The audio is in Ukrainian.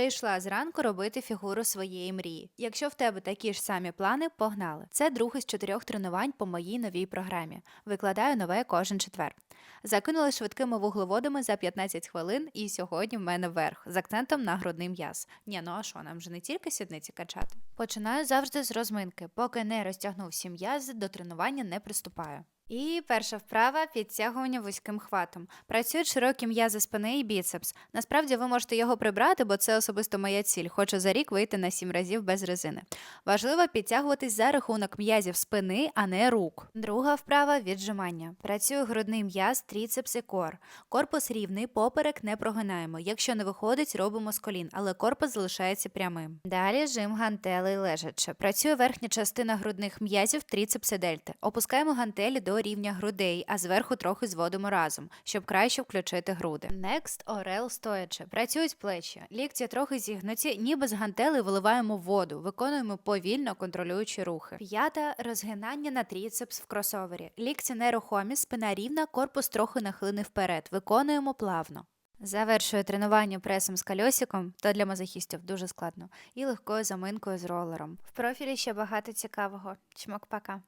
Прийшла зранку робити фігуру своєї мрії. Якщо в тебе такі ж самі плани, погнали. Це другий з чотирьох тренувань по моїй новій програмі. Викладаю нове кожен четвер. Закинули швидкими вуглеводами за 15 хвилин, і сьогодні в мене верх з акцентом на грудний м'яз. Ні, ну а що, нам же не тільки сідниці качати. Починаю завжди з розминки. Поки не розтягнув всі м'язи, до тренування не приступаю. І перша вправа підтягування вузьким хватом. Працюють широкі м'язи спини і біцепс. Насправді ви можете його прибрати, бо це особисто моя ціль. Хочу за рік вийти на 7 разів без резини. Важливо підтягуватись за рахунок м'язів спини, а не рук. Друга вправа віджимання. Працює грудний м'яз, тріцепс і кор. Корпус рівний, поперек не прогинаємо. Якщо не виходить, робимо з колін, але корпус залишається прямим. Далі жим гантелей лежачи. Працює верхня частина грудних м'язів, тріцепс і дельти. Опускаємо гантелі до рівня грудей, а зверху трохи зводимо разом, щоб краще включити груди. Next орел стоячи. Працюють плечі. Лікті трохи зігнуті, ніби з гантелей виливаємо воду. Виконуємо повільно контролюючі рухи. П'ята розгинання на тріцепс в кросовері. Лікті нерухомі, спина рівна, корпус трохи нахилений вперед. Виконуємо плавно. Завершую тренування пресом з кольосиком, то для мазохістів дуже складно, і легкою заминкою з ролером. В профілі ще багато цікавого. Чмок пока.